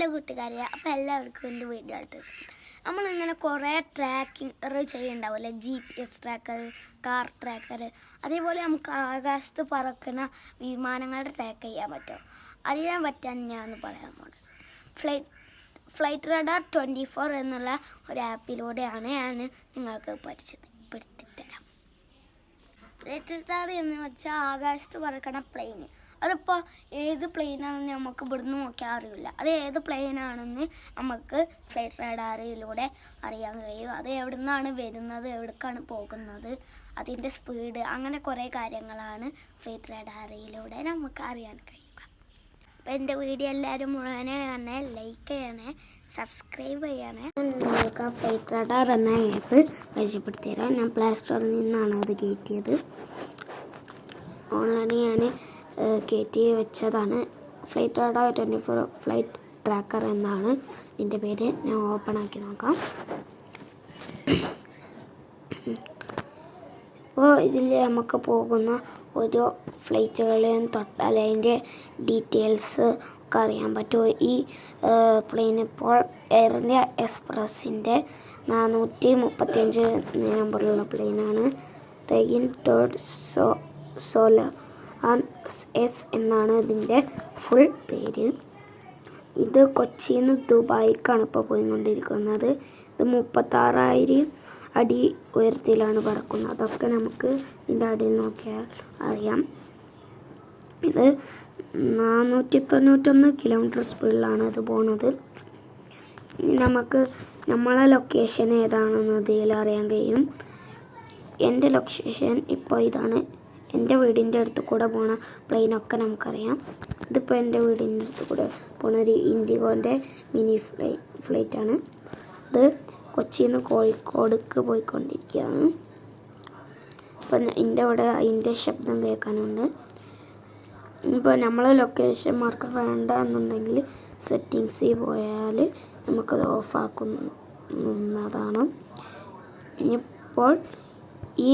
Hello കൂട്ടുകാരെ അപ്പോൾ എല്ലാവർക്കും എന്റെ വീഡിയോ ആയിട്ട് നമ്മളിങ്ങനെ കുറേ tracking ചെയ്യുന്നുണ്ടാവില്ലേ G P S tracker car tracker അതേപോലെ നമുക്ക് ആകാശത്ത് പറക്കുന്ന വിമാനങ്ങളുടെ ട്രാക്ക് ചെയ്യാൻ പറ്റുമോ അറിയാൻ പറ്റാൻ ഞാൻ പറയാൻ പോകുന്നത് flight flight radar twenty four എന്നുള്ള ഒരു ആപ്പിലൂടെയാണ് ഞാൻ നിങ്ങൾക്ക് പഠിച്ചത് പെടുത്തിത്തരാം ഫ്ലൈറ്റ് റഡാർ എന്ന് വെച്ചാൽ ആകാശത്ത് പറക്കണ പ്ലെയിൻ അതിപ്പോൾ ഏത് പ്ലെയിനാണെന്ന് നമുക്ക് ഇവിടുന്ന് നോക്കിയാൽ അറിയില്ല. അത് ഏത് പ്ലെയിനാണെന്ന് നമുക്ക് ഫ്ലൈറ്റ് റഡാറിലൂടെ അറിയാൻ കഴിയും. അത് എവിടെ നിന്നാണ് വരുന്നത് എവിടേക്കാണ് പോകുന്നത് അതിന്റെ സ്പീഡ് അങ്ങനെ കുറേ കാര്യങ്ങളാണ് ഫ്ലൈറ്റ് റഡാറിലൂടെ നമുക്ക് അറിയാൻ കഴിയുക. അപ്പോൾ എന്റെ വീഡിയോ എല്ലാവരും മുഴുവനെ കാണണേ ലൈക്ക് ചെയ്യണേ സബ്സ്ക്രൈബ് ചെയ്യണേ. നിങ്ങൾക്ക് ആ ഫ്ലൈറ്റ് റഡാർ എന്ന ആപ്പ് പരിചയപ്പെടുത്തി തരാം ഞാൻ പ്ലേ സ്റ്റോറിൽ നിന്നാണ് അത് കയറ്റിയത് ഓൺലൈനിൽ ഞാൻ കയറ്റി വെച്ചതാണ്. Flight radar twenty four flight tracker എന്നാണ് ഇതിന്റെ പേര്. ഞാൻ ഓപ്പൺ ആക്കി നോക്കാം. അപ്പോൾ ഇതിൽ നമുക്ക് പോകുന്ന ഓരോ ഫ്ലൈറ്റുകളെയും തൊട്ടാൽ അതിന്റെ ഡീറ്റെയിൽസ് ഒക്കെ അറിയാൻ പറ്റും. ഈ പ്ലെയിൻ ഇപ്പോൾ എയർ ഇന്ത്യ എക്സ്പ്രസ്സിന്റെ നാനൂറ്റി മുപ്പത്തിയഞ്ച് നമ്പറിലുള്ള പ്ലെയിനാണ് റെഗിൻ ടോഡ് സോ സോല എസ് എന്നാണ് ഇതിന്റെ ഫുൾ പേര്. ഇത് കൊച്ചിയിൽ നിന്ന് ദുബായിക്കാണ് ഇപ്പോൾ പോയിക്കൊണ്ടിരിക്കുന്നത്. ഇത് മുപ്പത്താറായിരം അടി ഉയരത്തിലാണ് പറക്കുന്നത്. അതൊക്കെ നമുക്ക് ഇതിന്റെ അടിയിൽ നോക്കിയാൽ അറിയാം. ഇത് നാനൂറ്റി തൊണ്ണൂറ്റൊന്ന് കിലോമീറ്റർ സ്പീഡിലാണ് ഇത് പോണത്. നമുക്ക് നമ്മളെ ലൊക്കേഷൻ ഏതാണെന്ന് ഇതിൽ അറിയാൻ കഴിയും. എന്റെ ലൊക്കേഷൻ ഇപ്പോൾ ഇതാണ്. എന്റെ വീടിന്റെ അടുത്ത് കൂടെ പോണ പ്ലെയിനൊക്കെ നമുക്കറിയാം. ഇതിപ്പോൾ എന്റെ വീടിന്റെ അടുത്ത് കൂടെ പോണ ഒരു ഇൻഡിഗോന്റെ മിനി ഫ്ലൈ ഫ്ലൈറ്റാണ്. ഇത് കൊച്ചിയിൽ നിന്ന് കോഴിക്കോടേക്ക് പോയിക്കൊണ്ടിരിക്കുകയാണ് ഇപ്പം എന്റെ അവിടെ അതിന്റെ ശബ്ദം കേൾക്കാനുണ്ട്. ഇപ്പോൾ നമ്മൾ ലൊക്കേഷൻ മാർക്ക് വേണ്ട എന്നുണ്ടെങ്കിൽ സെറ്റിങ്സിൽ പോയാൽ നമുക്കത് ഓഫാക്കുന്നതാണ് ഇനിയിപ്പോൾ ഈ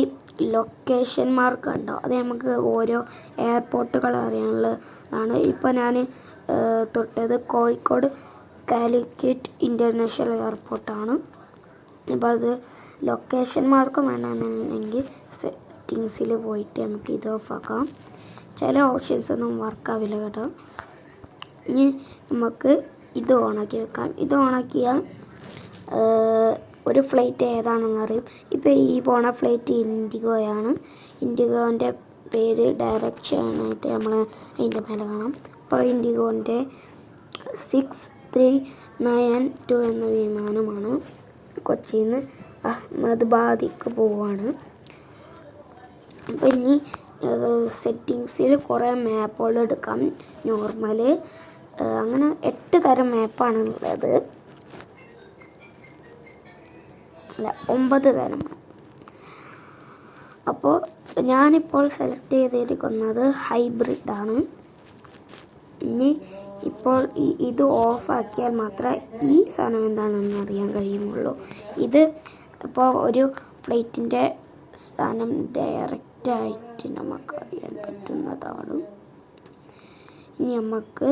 ലൊക്കേഷൻ മാർക്ക് ഉണ്ടോ അത് നമുക്ക് ഓരോ എയർപോർട്ടുകൾ അറിയാനുള്ളതാണ്. ഇപ്പോൾ ഞാൻ തൊട്ടത് കോഴിക്കോട് കാലിക്കറ്റ് ഇന്റർനാഷണൽ എയർപോർട്ടാണ് അപ്പോൾ അത് ലൊക്കേഷൻ മാർക്ക് വേണമെന്നുണ്ടെങ്കിൽ സെറ്റിങ്സിൽ പോയിട്ട് നമുക്ക് ഇത് ഓഫ് ആക്കാം ചില ഓപ്ഷൻസ് ഒന്നും വർക്കാവില്ല കേട്ടോ. ഇനി നമുക്ക് ഇത് ഓണാക്കി വെക്കാം. ഇത് ഓണാക്കിയാൽ ഒരു ഫ്ലൈറ്റ് ഏതാണെന്ന് അറിയും. ഇപ്പോൾ ഈ പോണ ഫ്ലൈറ്റ് ഇൻഡിഗോയാണ്. ഇൻഡിഗോന്റെ പേര് ഡയറക്ഷൻ ആയിട്ട് നമ്മൾ അതിന്റെ മേലെ കാണാം. അപ്പോൾ ഇൻഡിഗോന്റെ സിക്സ് ത്രീ നയൻ ടു എന്ന വിമാനമാണ് കൊച്ചിയിൽ നിന്ന് അഹമ്മദാബാദിക്ക് പോവാണ്. അപ്പോൾ ഇനി സെറ്റിങ്സിൽ കുറേ മാപ്പുകൾ എടുക്കാം. നോർമൽ അങ്ങനെ എട്ട് തരം മാപ്പാണ് ഉള്ളത് അല്ല ഒമ്പത് തരം. മാപ്പ് അപ്പോൾ ഞാനിപ്പോൾ സെലക്ട് ചെയ്തിരിക്കുന്നത് ഹൈബ്രിഡ് ആണ്. ഇനി ഇപ്പോൾ ഈ ഇത് ഓഫാക്കിയാൽ മാത്രമേ ഈ സാധനം എന്താണെന്ന് അറിയാൻ കഴിയുമുള്ളൂ ഇത് ഇപ്പോൾ ഒരു പ്ലേറ്റിന്റെ സ്ഥാനം ഡയറക്റ്റായിട്ട് നമുക്ക് അറിയാൻ പറ്റുന്നതാണ്. ഇനി നമുക്ക്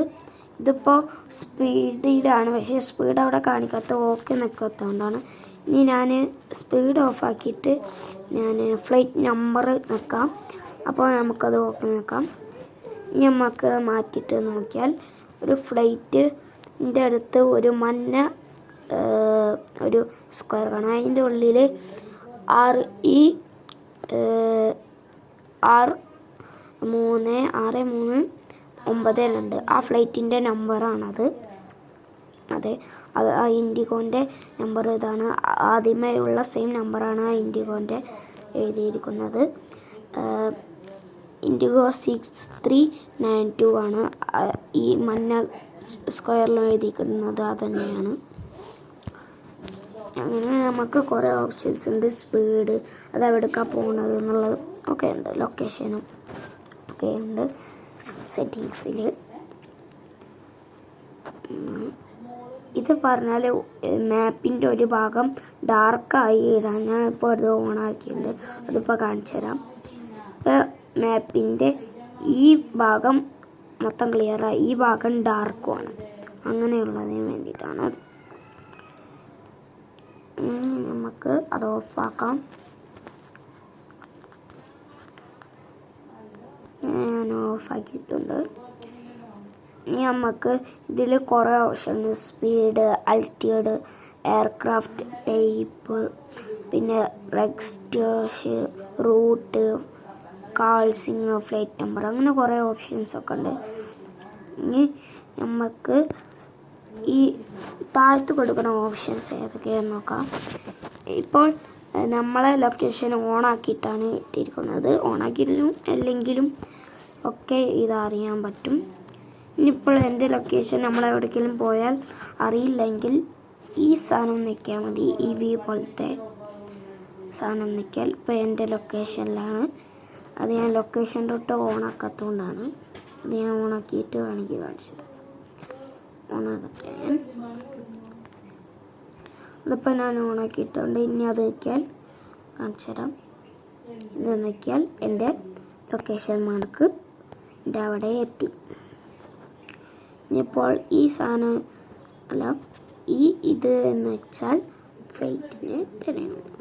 ഇതിപ്പോൾ സ്പീഡിലാണ് പക്ഷേ സ്പീഡ് അവിടെ കാണിക്കാത്ത ഓക്കെ നിൽക്കാത്തതുകൊണ്ടാണ് ഇനി ഞാൻ സ്പീഡ് ഓഫാക്കിയിട്ട് ഞാൻ ഫ്ലൈറ്റ് നമ്പർ നോക്കാം അപ്പോൾ നമുക്കത് ഓപ്പൺ നോക്കാം ഇനി നമുക്ക് മാറ്റിയിട്ട് നോക്കിയാൽ ഒരു ഫ്ലൈറ്റിന്റെ അടുത്ത് ഒരു മഞ്ഞ ഒരു സ്ക്വയർ കാണാം. അതിന്റെ ഉള്ളിൽ ആറ് ഇ ആർ മൂന്ന് ആറ് മൂന്ന് ഒമ്പത് രണ്ട് ആ ഫ്ലൈറ്റിന്റെ നമ്പറാണത് അതെ. അത് ആ ഇൻഡിഗോന്റെ നമ്പർ ഇതാണ്. ആദ്യമേ ഉള്ള സെയിം നമ്പറാണ് ആ ഇൻഡിഗോന്റെ എഴുതിയിരിക്കുന്നത്. IndiGo six three nine two ആണ്. ഈ മഞ്ഞ സ്ക്വയറിൽ എഴുതിയിരിക്കുന്നത് അത് തന്നെയാണ് അങ്ങനെ നമുക്ക് കുറേ ഓപ്ഷൻസ് ഉണ്ട്. സ്പീഡ് അത് എവിടേക്കാണ് പോകുന്നത് എന്നുള്ളത് ഒക്കെ ഉണ്ട്. ലൊക്കേഷനും ഒക്കെ ഉണ്ട്. സെറ്റിങ്സിൽ ഇത് പറഞ്ഞാൽ മാപ്പിന്റെ ഒരു ഭാഗം ഡാർക്കായി വരാൻ ഞാൻ ഇപ്പോൾ അത് ഓണാക്കിയിട്ടുണ്ട് അതിപ്പോൾ കാണിച്ചു തരാം. ഇപ്പോൾ മാപ്പിന്റെ ഈ ഭാഗം മൊത്തം ക്ലിയറായി ഈ ഭാഗം ഡാർക്കുമാണ് അങ്ങനെയുള്ളതിന് വേണ്ടിയിട്ടാണ്. നമുക്ക് അത് ഓഫാക്കാം ഞാൻ ഓഫാക്കിയിട്ടുണ്ട് ഇനി നമുക്ക് ഇതിൽ കുറേ option speed altitude aircraft type പിന്നെ റെക്സ്റ്റേഴ്സ് റൂട്ട് കാൾസിങ് ഫ്ലൈറ്റ് നമ്പർ അങ്ങനെ കുറേ ഓപ്ഷൻസ് ഒക്കെ ഉണ്ട്. ഇനി നമുക്ക് ഈ താഴത്ത് കൊടുക്കുന്ന ഓപ്ഷൻസ് ഏതൊക്കെയാണെന്ന് നോക്കാം. ഇപ്പോൾ നമ്മളെ ലൊക്കേഷൻ ഓണാക്കിയിട്ടാണ് ഇട്ടിരിക്കുന്നത്. ഓണാക്കിയിട്ടും അല്ലെങ്കിലും ഒക്കെ ഇതറിയാൻ പറ്റും. ഇനിയിപ്പോൾ എന്റെ ലൊക്കേഷൻ നമ്മൾ എവിടേക്കെങ്കിലും പോയാൽ അറിയില്ലെങ്കിൽ ഈ സാധനം നിൽക്കിയാൽ മതി ഈ വി പോലത്തെ സാധനം നിൽക്കിയാൽ ഇപ്പോൾ എന്റെ ലൊക്കേഷനിലാണ് അത് ഞാൻ ലൊക്കേഷൻ തൊട്ട് ഓണാക്കാത്തതുകൊണ്ടാണ് അത് ഞാൻ ഓണാക്കിയിട്ട് വേണമെങ്കിൽ കാണിച്ചത്. ഓണാക്കട്ടെ ഞാൻ. അതിപ്പോൾ ഞാൻ ഓണാക്കിയിട്ടുണ്ട് ഇനി അത് നിൽക്കിയാൽ കാണിച്ചു തരാം. ഇത് നിൽക്കിയാൽ എന്റെ ലൊക്കേഷൻ മാർക്ക് എന്റെ അവിടെ എത്തി. ഇനിയിപ്പോൾ ഈ സാധനം അല്ല ഈ ഇത് എന്ന് വെച്ചാൽ ഫ്ലൈറ്റിന് തന്നെയാണ്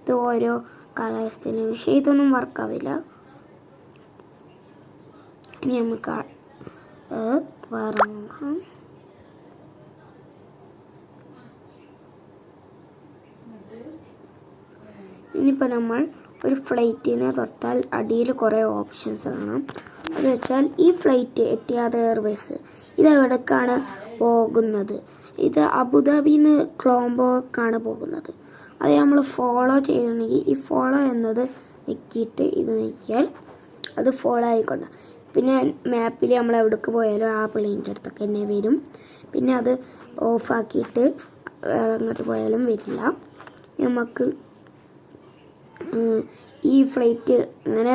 ഇത് ഓരോ കാലാവസ്ഥയിലെ പക്ഷേ ഇതൊന്നും വർക്കാവില്ല ഇനി നമുക്ക് വേറെ നോക്കാം. ഇനിയിപ്പോൾ നമ്മൾ ഒരു ഫ്ലൈറ്റിനെ തൊട്ടാൽ അടിയിൽ കുറേ ഓപ്ഷൻസ് കാണാം. അത് വെച്ചാൽ ഈ ഫ്ലൈറ്റ് എത്തിയാദ് എയർവേസ് ഇത് എവിടേക്കാണ് പോകുന്നത്? ഇത് അബുദാബിയിൽ നിന്ന് ക്ലോംബോക്കാണ് പോകുന്നത്. അത് നമ്മൾ ഫോളോ ചെയ്യണമെങ്കിൽ ഈ ഫോളോ എന്നത് നിൽക്കിയിട്ട് ഇത് നിൽക്കിയാൽ അത് ഫോളോ ആയിക്കൊണ്ട് പിന്നെ മാപ്പിൽ നമ്മൾ എവിടേക്ക് പോയാലും ആ പ്ലെയിന്റെ അടുത്തൊക്കെ തന്നെ വരും. പിന്നെ അത് ഓഫാക്കിയിട്ട് അങ്ങോട്ട് പോയാലും വരില്ല. നമുക്ക് ഈ ഫ്ലൈറ്റ് ഇങ്ങനെ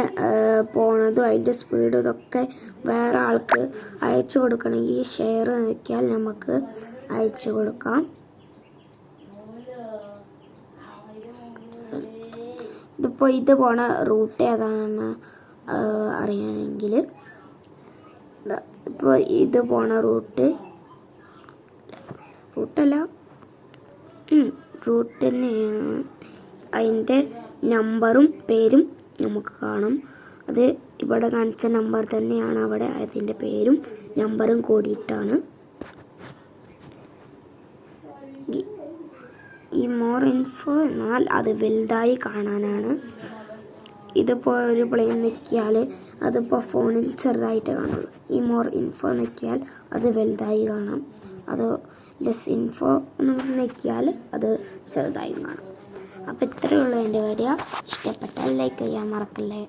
പോണതും അതിന്റെ സ്പീഡും ഇതൊക്കെ വേറെ ആൾക്ക് അയച്ചു കൊടുക്കണമെങ്കിൽ ഷെയർ നോക്കിയാൽ നമുക്ക് അയച്ചു കൊടുക്കാം. ഇതിപ്പോൾ ഇത് പോണ റൂട്ട് ഏതാണെന്ന് അറിയണമെങ്കിൽ. ഇപ്പോൾ ഇത് പോണ റൂട്ട് റൂട്ടല്ല റൂട്ട് തന്നെയാണ്. അതിന്റെ നമ്പറും പേരും നമുക്ക് കാണാം. അത് ഇവിടെ കാണിച്ച നമ്പർ തന്നെയാണ് അവിടെ അതിന്റെ പേരും നമ്പറും കൂടിയിട്ടാണ്. ഈ- മോർ ഇൻഫോ എന്നാൽ അത് വലുതായി കാണാനാണ്. ഇതിപ്പോൾ ഒരു പ്ലെയിൻ നിൽക്കിയാൽ അതിപ്പോൾ ഫോണിൽ ചെറുതായിട്ട് കാണുള്ളൂ. ഈ മോർ ഇൻഫോ നിൽക്കിയാൽ അത് വലുതായി കാണാം. അത് ലെസ് ഇൻഫോ എന്ന് നിൽക്കിയാൽ അത് ചെറുതായി കാണാം. അപ്പോൾ ഇത്രയേ ഉള്ളൂ എന്റെ വീഡിയോ ഇഷ്ടപ്പെട്ടാൽ ലൈക്ക് ചെയ്യാൻ മറക്കല്ലേ.